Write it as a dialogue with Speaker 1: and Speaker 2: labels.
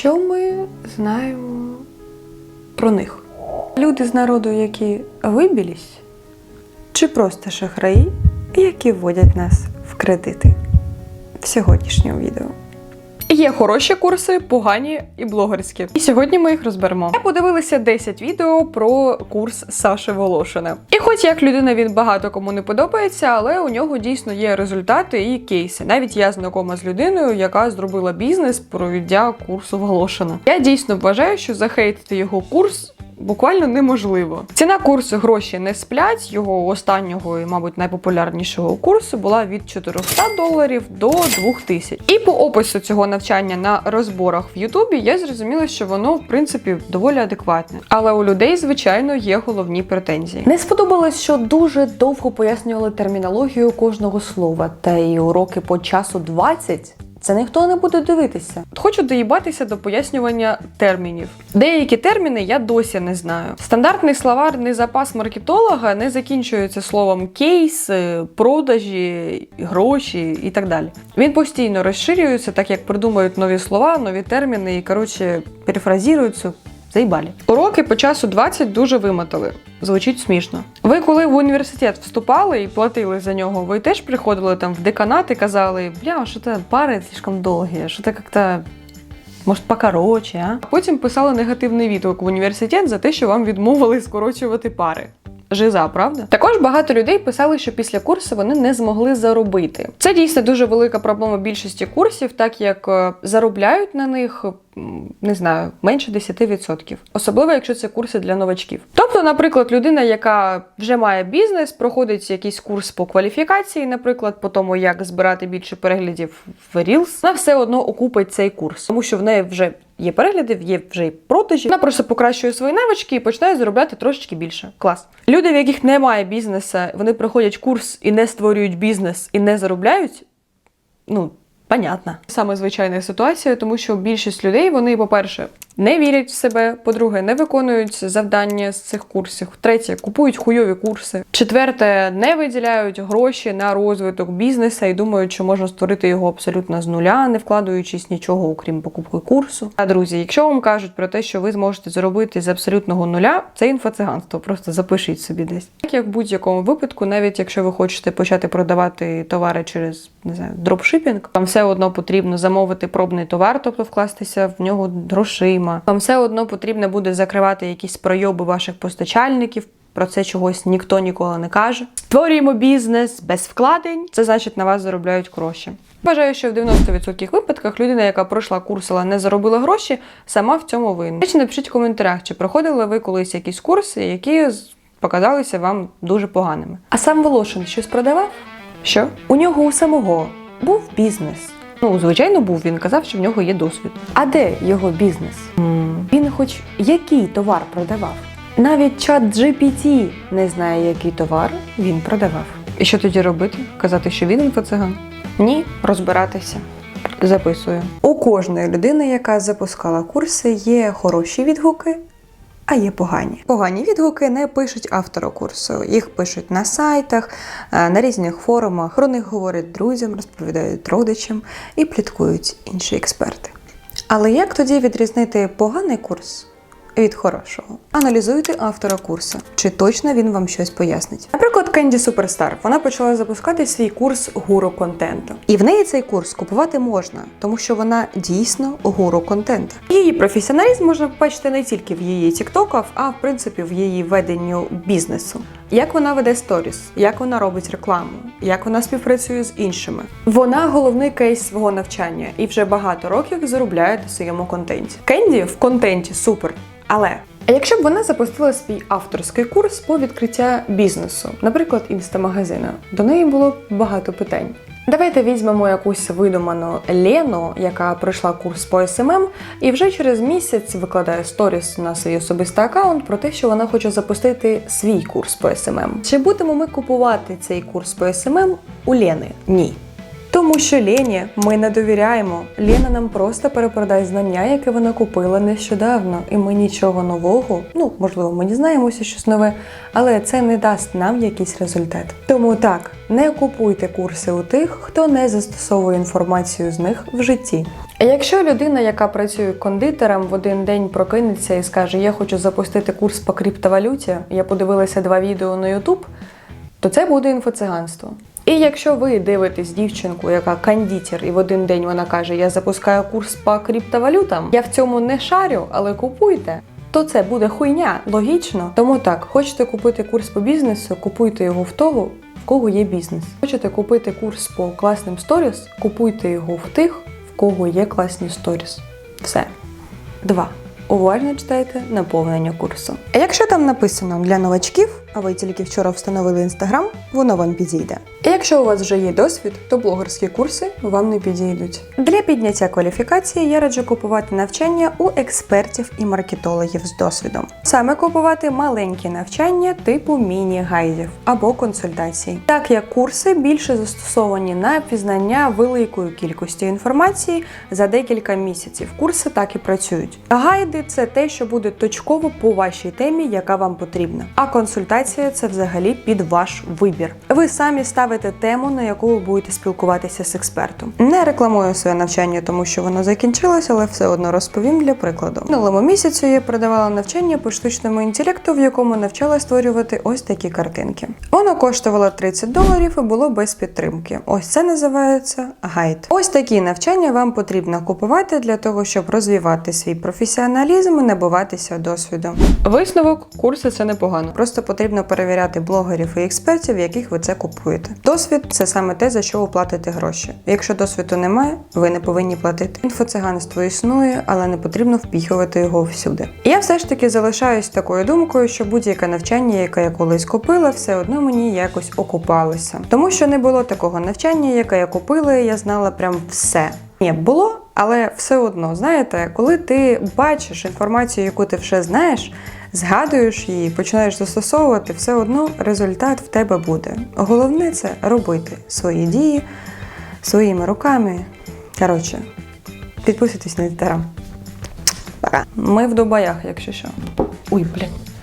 Speaker 1: Що ми знаємо про них? Люди з народу, які вибілись, чи просто шахраї, які вводять нас в кредити в сьогоднішньому відео. Є хороші курси, погані і блогерські. І сьогодні ми їх розберемо. Я подивилася 10 відео про курс Саши Волошина. І хоч як людина він багато кому не подобається, але у нього дійсно є результати і кейси. Навіть я знайома з людиною, яка зробила бізнес, провіддя курсу Волошина. Я дійсно вважаю, що захейтити його курс. Буквально неможливо. Ціна курсу гроші не сплять. Його останнього і, мабуть, найпопулярнішого курсу була від 400 доларів до 2000. І по опису цього навчання на розборах в Ютубі я зрозуміла, що воно в принципі доволі адекватне. Але у людей, звичайно, є головні претензії. Не сподобалось, що дуже довго пояснювали термінологію кожного слова, та й уроки по часу 20 це ніхто не буде дивитися. Хочу доїбатися до пояснювання термінів. Деякі терміни я досі не знаю. Стандартний словарний запас маркетолога не закінчується словом кейс, е, продажі, гроші і так далі. Він постійно розширюється, так як придумують нові слова, нові терміни і коротше перефразіруються. Заїбалі. Уроки по часу 20 дуже вимотали. Звучить смішно. Ви коли в університет вступали і платили за нього, ви теж приходили там в деканат і казали, бля, що це пари слишком довгі, що це як-то. Може, покороче, а? Потім писали негативний відгук в університет за те, що вам відмовили скорочувати пари. Жиза, правда? Також багато людей писали, що після курсу вони не змогли заробити. Це дійсно дуже велика проблема більшості курсів, так як е, заробляють на них. Не знаю, менше 10%. Особливо, якщо це курси для новачків. Тобто, наприклад, людина, яка вже має бізнес, проходить якийсь курс по кваліфікації, наприклад, по тому, як збирати більше переглядів в Reels, вона все одно окупить цей курс, тому що в неї вже є перегляди, є вже й продажі. Вона просто покращує свої навички і починає заробляти трошечки більше. Клас. Люди, в яких немає бізнесу, вони проходять курс і не створюють бізнес, і не заробляють. Ну, понятно. Саме звичайна ситуація, тому що більшість людей, вони, по-перше, не вірять в себе. По-друге, не виконують завдання з цих курсів. Третє, купують хуйові курси. Четверте, не виділяють гроші на розвиток бізнесу і думають, що можна створити його абсолютно з нуля, не вкладаючись нічого, окрім покупки курсу. А друзі, якщо вам кажуть про те, що ви зможете заробити з абсолютного нуля, це інфоциганство. Просто запишіть собі десь. Так як в будь-якому випадку, навіть якщо ви хочете почати продавати товари через не знаю, дропшипінг, вам все одно потрібно замовити пробний товар, тобто вкластися в нього грошима. Вам все одно потрібно буде закривати якісь пройоби ваших постачальників. Про це чогось ніхто ніколи не каже. Створюємо бізнес без вкладень. Це значить на вас заробляють гроші. Вважаю, що в 90% випадках людина, яка пройшла курс, але не заробила гроші, сама в цьому винна. Речі, напишіть в коментарях, чи проходили ви колись якісь курси, які показалися вам дуже поганими. А сам Волошин щось продавав? Що? У нього у самого був бізнес. Ну, звичайно, був. Він казав, що в нього є досвід. А де його бізнес? Він хоч який товар продавав? Навіть чат GPT не знає, який товар він продавав. І що тоді робити? Казати, що він інфоциган? Ні, розбиратися. Записую. У кожної людини, яка запускала курси, є хороші відгуки, а є погані. Погані відгуки не пишуть автору курсу. Їх пишуть на сайтах, е, на різних форумах. Про них говорять друзям, розповідають родичам і пліткують інші експерти. Але як тоді відрізнити поганий курс від хорошого? Аналізуйте автора курсу, чи точно він вам щось пояснить. Наприклад, Кенді Суперстар. Вона почала запускати свій курс гуру контенту. І в неї цей курс купувати можна, тому що вона дійсно гуру контенту. Її професіоналізм можна побачити не тільки в її тіктоках, а в принципі в її веденню бізнесу. Як вона веде сторіс, як вона робить рекламу, як вона співпрацює з іншими. Вона головний кейс свого навчання і вже багато років заробляє на своєму контенті. Кенді в контенті супер. Але а якщо б вона запустила свій авторський курс по відкриття бізнесу, наприклад, інстамагазина, до неї було б багато питань. Давайте візьмемо якусь видуману Лену, яка пройшла курс по СММ, і вже через місяць викладає сторіс на свій особистий аккаунт про те, що вона хоче запустити свій курс по СММ. Чи будемо ми купувати цей курс по СММ у Лени? Ні. Тому що Лені ми не довіряємо. Лена нам просто перепродасть знання, яке вона купила нещодавно, і ми нічого нового, ну можливо, ми дізнаємося щось нове, але це не дасть нам якийсь результат. Тому так, не купуйте курси у тих, хто не застосовує інформацію з них в житті. Якщо людина, яка працює кондитером, в один день прокинеться і скаже: Я хочу запустити курс по криптовалюті, я подивилася два відео на YouTube, то це буде інфоциганство. І якщо ви дивитесь дівчинку, яка кондитер, і в один день вона каже: Я запускаю курс по криптовалютам, я в цьому не шарю, але купуйте. То це буде хуйня, логічно. Тому так, хочете купити курс по бізнесу, купуйте його в того, в кого є бізнес. Хочете купити курс по класним сторіс, купуйте його в тих, в кого є класні сторіс. Все. Два. Уважно читайте наповнення курсу. А якщо там написано для новачків, а ви тільки вчора встановили інстаграм, воно вам підійде. І якщо у вас вже є досвід, то блогерські курси вам не підійдуть. Для підняття кваліфікації я раджу купувати навчання у експертів і маркетологів з досвідом. Саме купувати маленькі навчання типу міні-гайдів або консультацій, так як курси більше застосовані на пізнання великої кількості інформації за декілька місяців. Курси так і працюють. Гайди це те, що буде точково по вашій темі, яка вам потрібна. А консультація це взагалі під ваш вибір. Ви самі ставите тему, на яку ви будете спілкуватися з експертом. Не рекламую своє навчання, тому що воно закінчилось, але все одно розповім для прикладу. Минулому місяцю я продавала навчання по штучному інтелекту, в якому навчала створювати ось такі картинки. Воно коштувало 30 доларів і було без підтримки. Ось це називається гайд. Ось такі навчання вам потрібно купувати для того, щоб розвивати свій професіоналізм і набуватися досвіду. Висновок курси це непогано. Просто потрібно перевіряти блогерів і експертів, яких ви це купуєте. Досвід це саме те, за що ви платите гроші. Якщо досвіду немає, ви не повинні платити. Інфоциганство існує, але не потрібно впіхувати його всюди. І я все ж таки залишаюсь такою думкою, що будь-яке навчання, яке я колись купила, все одно мені якось окупалося. Тому що не було такого навчання, яке я купила, і я знала прям все. Ні, було, але все одно, знаєте, коли ти бачиш інформацію, яку ти вже знаєш, згадуєш її, починаєш застосовувати, все одно результат в тебе буде. Головне це робити свої дії своїми руками. Коротше, підписуйтесь на інстаграм. Пока. Ми в Дубаях, якщо що. Ой, блядь.